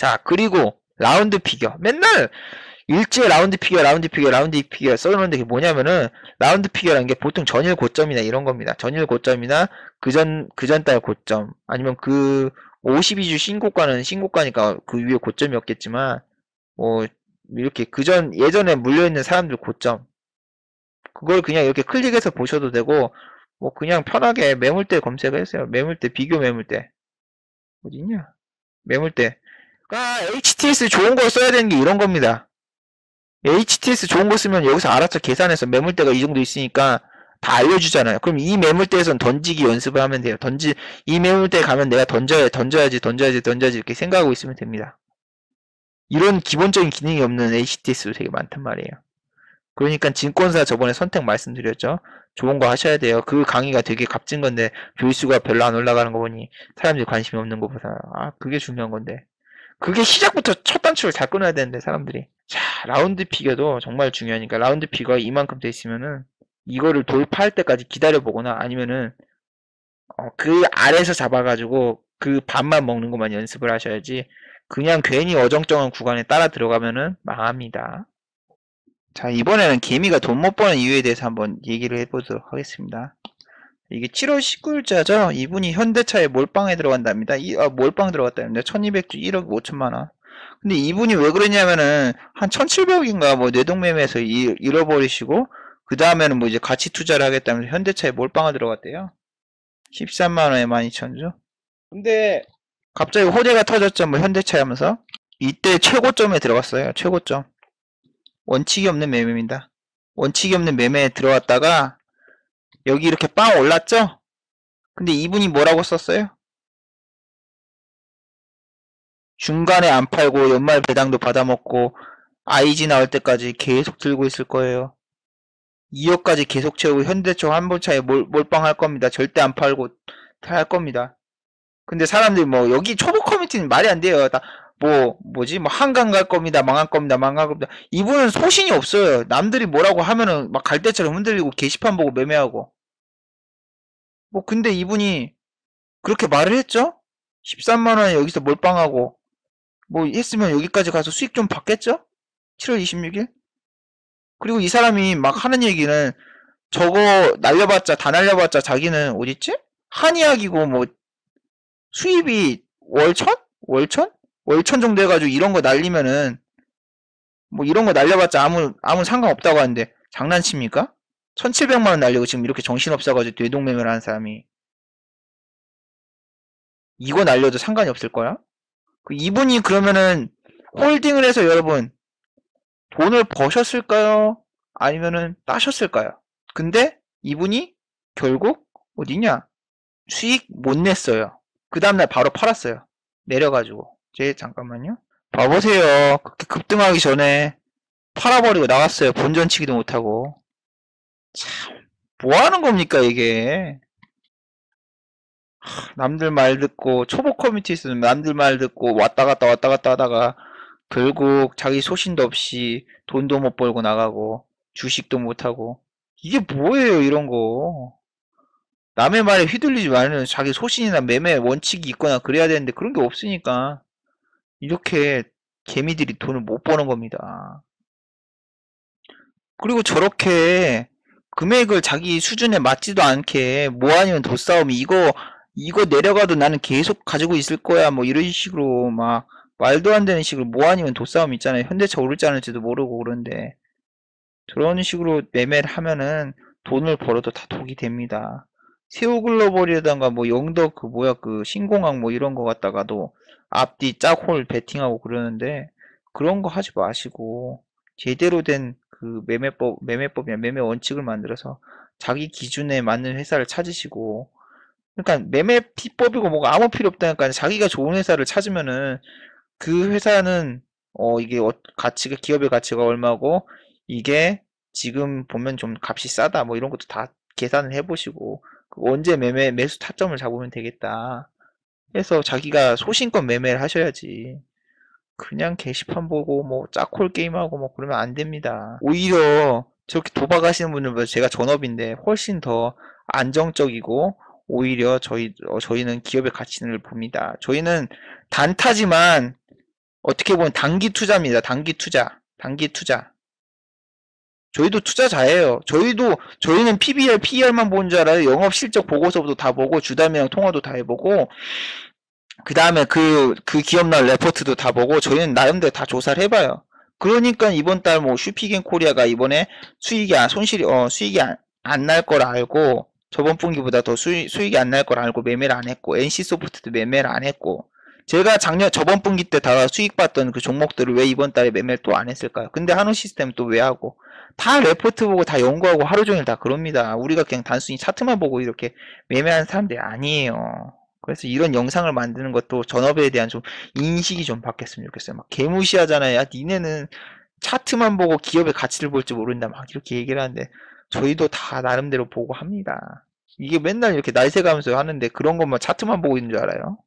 자, 그리고 라운드 피겨. 맨날 일제 라운드 피겨, 라운드 피겨, 라운드 피겨 써놓는데 그게 뭐냐면은 라운드 피겨라는 게 보통 전일 고점이나 이런 겁니다. 전일 고점이나 그전 그전 달 고점 아니면 그 52주 신고가는 신고가니까 그 위에 고점이었겠지만 뭐 이렇게 그전 예전에 물려 있는 사람들 고점 그걸 그냥 이렇게 클릭해서 보셔도 되고 뭐 그냥 편하게 매물대 검색을 했어요. 매물대 비교 매물대 어디냐? 매물대. 그러니까 HTS 좋은 거 써야 되는 게 이런 겁니다. HTS 좋은 거 쓰면 여기서 알아서 계산해서 매물대가 이 정도 있으니까 다 알려주잖아요. 그럼 이 매물대에선 던지기 연습을 하면 돼요. 던지 이 매물대 가면 내가 던져야 던져야지 던져야지 던져야지 이렇게 생각하고 있으면 됩니다. 이런 기본적인 기능이 없는 HTS도 되게 많단 말이에요. 그러니까 증권사 저번에 선택 말씀드렸죠. 좋은 거 하셔야 돼요. 그 강의가 되게 값진 건데 조회수가 별로 안 올라가는 거 보니 사람들이 관심이 없는 거보다 아 그게 중요한 건데 그게 시작부터 첫 단추를 잘 끊어야 되는데 사람들이 자 라운드 피겨도 정말 중요하니까 라운드 피겨 이만큼 돼 있으면은 이거를 돌파할 때까지 기다려 보거나 아니면은 어, 그 아래에서 잡아가지고 그 밥만 먹는 것만 연습을 하셔야지 그냥 괜히 어정쩡한 구간에 따라 들어가면은 망합니다. 자, 이번에는 개미가 돈 못 버는 이유에 대해서 한번 얘기를 해보도록 하겠습니다. 이게 7월 19일자죠? 이분이 현대차에 몰빵에 들어간답니다. 이, 아, 몰빵 들어갔답니다. 1200주 1억 5천만 원. 근데 이분이 왜 그러냐면은, 한 1700억인가 뭐 뇌동매매에서 이- 잃어버리시고, 그 다음에는 뭐 이제 가치 투자를 하겠다면서 현대차에 몰빵을 들어갔대요. 13만 원에 12,000주. 근데, 갑자기 호재가 터졌죠. 뭐 현대차 하면서. 이때 최고점에 들어갔어요. 최고점. 원칙이 없는 매매입니다. 원칙이 없는 매매에 들어왔다가 여기 이렇게 빵 올랐죠? 근데 이분이 뭐라고 썼어요? 중간에 안 팔고 연말 배당도 받아먹고 IG 나올 때까지 계속 들고 있을 거예요. 2억까지 계속 채우고 현대차 한볼차에 몰, 몰빵할 겁니다. 절대 안 팔고 다할 겁니다. 근데 사람들이 뭐 여기 초보 커뮤니티는 말이 안 돼요. 다 뭐 뭐지? 뭐 한강 갈 겁니다. 망할 겁니다. 망할 겁니다. 이분은 소신이 없어요. 남들이 뭐라고 하면은 막 갈대처럼 흔들리고 게시판 보고 매매하고. 뭐 근데 이분이 그렇게 말을 했죠? 13만원에 여기서 몰빵하고. 뭐 했으면 여기까지 가서 수익 좀 받겠죠? 7월 26일? 그리고 이 사람이 막 하는 얘기는 저거 날려봤자 다 날려봤자 자기는 어딨지? 한의학이고 뭐 수입이 월천? 월천 월천 정도 해가지고 이런 거 날리면은 뭐 이런 거 날려봤자 아무 아무 상관없다고 하는데 장난칩니까? 1700만 원 날리고 지금 이렇게 정신없어가지고 뇌동매매를 하는 사람이 이거 날려도 상관이 없을 거야? 그 이분이 그러면은 홀딩을 해서 여러분 돈을 버셨을까요? 아니면은 따셨을까요? 근데 이분이 결국 어디냐? 수익 못 냈어요. 그 다음날 바로 팔았어요. 내려가지고. 제 잠깐만요. 봐보세요. 그렇게 급등하기 전에 팔아버리고 나갔어요. 본전 치기도 못하고. 참, 뭐 하는 겁니까, 이게. 하, 남들 말 듣고, 초보 커뮤니티에서는 남들 말 듣고, 왔다 갔다 왔다 갔다 하다가, 결국 자기 소신도 없이 돈도 못 벌고 나가고, 주식도 못하고. 이게 뭐예요, 이런 거. 남의 말에 휘둘리지 말면 자기 소신이나 매매 원칙이 있거나 그래야 되는데 그런 게 없으니까. 이렇게 개미들이 돈을 못 버는 겁니다. 그리고 저렇게 금액을 자기 수준에 맞지도 않게 뭐 아니면 덧싸움이 이거 이거 내려가도 나는 계속 가지고 있을 거야 뭐 이런 식으로 막 말도 안 되는 식으로 뭐 아니면 덧싸움 있잖아요. 현대차 오를지 않을지도 모르고 그런데 저런 식으로 매매를 하면은 돈을 벌어도 다 독이 됩니다. 세우글로벌이라던가 뭐 영덕 그 뭐야 그 신공항 뭐 이런 거 갖다가도 앞뒤 짝홀 베팅하고 그러는데 그런 거 하지 마시고 제대로 된 그 매매법 매매법이나 매매 원칙을 만들어서 자기 기준에 맞는 회사를 찾으시고 그러니까 매매 피법이고 뭐가 아무 필요 없다니까 자기가 좋은 회사를 찾으면은 그 회사는 어 이게 어- 가치가 기업의 가치가 얼마고 이게 지금 보면 좀 값이 싸다 뭐 이런 것도 다 계산을 해보시고 그 언제 매매 매수 타점을 잡으면 되겠다 해서 자기가 소신껏 매매를 하셔야지 그냥 게시판 보고 뭐 짝홀 게임하고 뭐 그러면 안 됩니다 오히려 저렇게 도박하시는 분들보다 제가 전업인데 훨씬 더 안정적이고 오히려 저희 어, 저희는 기업의 가치를 봅니다 저희는 단타지만 어떻게 보면 단기 투자입니다. 단기 투자. 단기 투자. 저희도 투자자예요. 저희도 저희는 PBR, PER만 보는 줄 알아요. 영업 실적 보고서도 다 보고 주담이랑 통화도 다 해보고 그 다음에 그, 그 기업날 레포트도 다 보고 저희는 나름대로 다 조사를 해봐요. 그러니까 이번 달 뭐 슈피겐 코리아가 이번에 수익이 안, 손실이, 어, 수익이 안 날 걸 알고 저번 분기보다 더 수익, 수익이 안 날 걸 알고 매매를 안 했고 NC소프트도 매매를 안 했고 제가 작년 저번 분기 때 다 수익 봤던 그 종목들을 왜 이번 달에 매매를 또 안 했을까요? 근데 한우 시스템 또 왜 하고 다 레포트 보고 다 연구하고 하루 종일 다 그럽니다. 우리가 그냥 단순히 차트만 보고 이렇게 매매하는 사람들이 아니에요. 그래서 이런 영상을 만드는 것도 전업에 대한 좀 인식이 좀 바뀌었으면 좋겠어요. 막 개무시하잖아요. 야, 니네는 차트만 보고 기업의 가치를 볼지 모른다. 막 이렇게 얘기를 하는데 저희도 다 나름대로 보고 합니다. 이게 맨날 이렇게 날새 가면서 하는데 그런 것만 차트만 보고 있는 줄 알아요.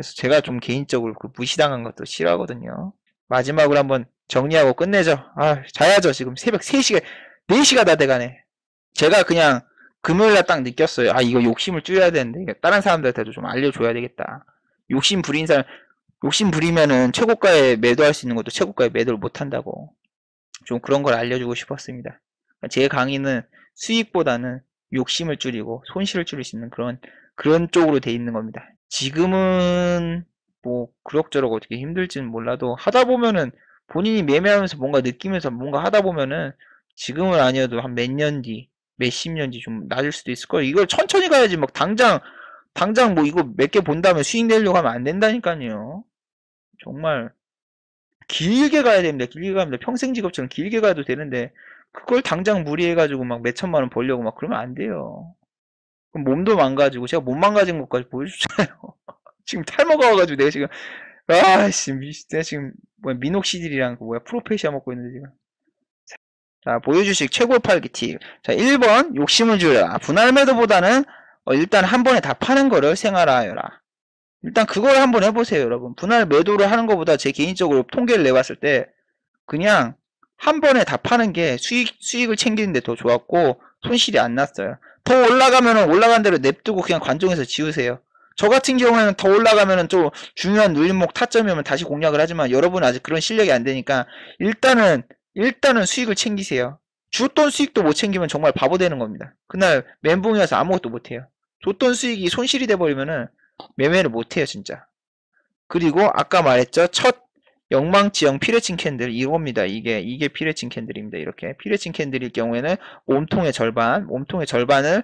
그래서 제가 좀 개인적으로 그 무시당한 것도 싫어하거든요. 마지막으로 한번 정리하고 끝내죠. 아, 자야죠. 지금 새벽 3시가, 4시가 다 돼가네. 제가 그냥 금요일날 딱 느꼈어요. 아, 이거 욕심을 줄여야 되는데, 다른 사람들한테도 좀 알려줘야 되겠다. 욕심 부린 사람, 욕심 부리면은 최고가에 매도할 수 있는 것도 최고가에 매도를 못 한다고. 좀 그런 걸 알려주고 싶었습니다. 제 강의는 수익보다는 욕심을 줄이고 손실을 줄일 수 있는 그런, 그런 쪽으로 돼 있는 겁니다. 지금은 뭐 그럭저럭 어떻게 힘들지는 몰라도 하다 보면은 본인이 매매하면서 뭔가 느끼면서 뭔가 하다 보면은 지금은 아니어도 한 몇 년 뒤, 몇 십 년 뒤 좀 낮을 수도 있을 거예요. 이걸 천천히 가야지 막 당장 당장 뭐 이거 몇 개 본 다음에 수익 내려고 하면 안 된다니까요. 정말 길게 가야 됩니다. 길게 가면 평생 직업처럼 길게 가도 되는데 그걸 당장 무리해가지고 막 몇 천만 원 벌려고 막 그러면 안 돼요. 그럼 몸도 망가지고 제가 몸 망가진 것까지 보여주잖아요. 지금 탈모가 와가지고 내가 지금 아씨 내가 지금 뭐야 미녹시딜이랑 그 뭐야 프로페시아 먹고 있는데 지금 자 보여주식 최고 팔기 팁. 자 1번 욕심을 줄여라. 분할 매도보다는 어, 일단 한 번에 다 파는 거를 생활화하여라. 일단 그걸 한번 해보세요 여러분. 분할 매도를 하는 것보다 제 개인적으로 통계를 내봤을 때 그냥 한 번에 다 파는 게 수익, 수익을 챙기는데 더 좋았고 손실이 안 났어요. 더 올라가면 올라간 대로 냅두고 그냥 관종에서 지우세요. 저 같은 경우에는 더 올라가면은 좀 중요한 눌림목 타점이면 다시 공략을 하지만 여러분은 아직 그런 실력이 안 되니까 일단은 일단은 수익을 챙기세요. 줬던 수익도 못 챙기면 정말 바보 되는 겁니다. 그날 멘붕이어서 아무것도 못 해요. 줬던 수익이 손실이 돼 버리면은 매매를 못 해요, 진짜. 그리고 아까 말했죠. 첫 영망지형 피레칭 캔들 이겁니다. 이게 이게 피레칭 캔들입니다. 이렇게 피레칭 캔들일 경우에는 몸통의 절반, 몸통의 절반을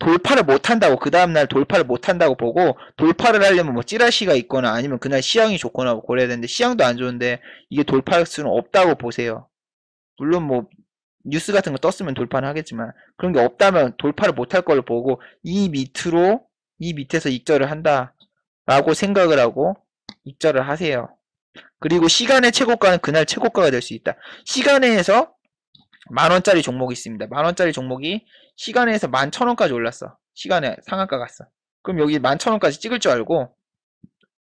돌파를 못한다고 그 다음날 돌파를 못한다고 보고 돌파를 하려면 뭐 찌라시가 있거나 아니면 그날 시향이 좋거나 뭐 그래야 되는데 시향도 안 좋은데 이게 돌파할 수는 없다고 보세요. 물론 뭐 뉴스 같은 거 떴으면 돌파는 하겠지만 그런 게 없다면 돌파를 못할 걸 보고 이 밑으로 이 밑에서 익절을 한다라고 생각을 하고 익절을 하세요. 그리고 시간의 최고가는 그날 최고가가 될 수 있다. 시간에서 만원짜리 종목이 있습니다. 만원짜리 종목이 시간에서 만 천원까지 올랐어. 시간에 상한가 갔어. 그럼 여기 만 천원까지 찍을 줄 알고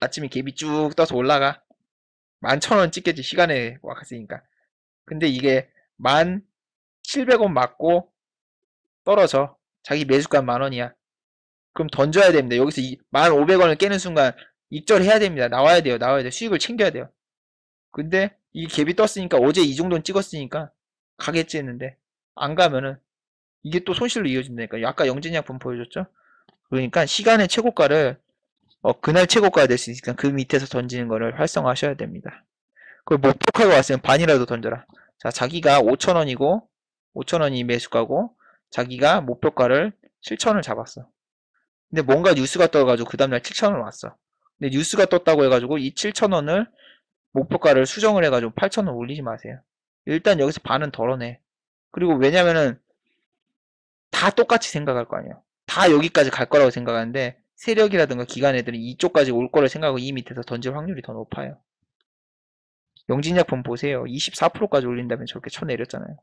아침에 갭이 쭉 떠서 올라가. 만 천원 찍겠지. 시간에 왔으니까. 근데 이게 만 700원 맞고 떨어져. 자기 매수가 만원이야. 그럼 던져야 됩니다. 여기서 만 500원을 깨는 순간 익절해야 됩니다. 나와야 돼요. 나와야 돼요. 수익을 챙겨야 돼요. 근데 이 갭이 떴으니까 어제 이 정도는 찍었으니까 가겠지 했는데 안 가면은 이게 또 손실로 이어진다니까. 아까 영진약품 보여줬죠? 그러니까 시간의 최고가를 어, 그날 최고가가 될 수 있으니까 그 밑에서 던지는 거를 활성화하셔야 됩니다. 그걸 목표가가 왔으면 반이라도 던져라. 자, 자기가 5천원이고 5천원이 매수가고 자기가 목표가를 7천원을 잡았어. 근데 뭔가 뉴스가 떠가지고 그 다음날 7천원 왔어. 근데 뉴스가 떴다고 해가지고 이 7천원을 목표가를 수정을 해가지고 8천원 올리지 마세요. 일단 여기서 반은 덜어내. 그리고 왜냐면은 다 똑같이 생각할 거 아니에요. 다 여기까지 갈 거라고 생각하는데 세력이라든가 기관 애들이 이쪽까지 올 거를 생각하고 이 밑에서 던질 확률이 더 높아요. 영진약품 보세요. 24%까지 올린다면 저렇게 쳐내렸잖아요.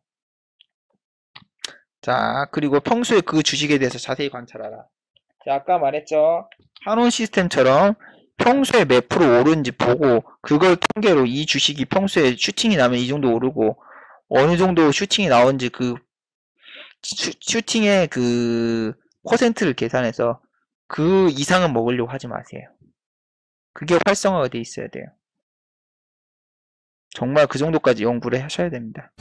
자, 그리고 평소에 그 주식에 대해서 자세히 관찰하라. 자, 아까 말했죠. 한원 시스템처럼 평소에 몇 프로 오른지 보고 그걸 통계로 이 주식이 평소에 슈팅이 나면 이 정도 오르고 어느 정도 슈팅이 나온지 그 슈, 팅의그 퍼센트를 계산해서 그 이상은 먹으려고 하지 마세요. 그게 활성화가 돼 있어야 돼요. 정말 그 정도까지 연구를 하셔야 됩니다.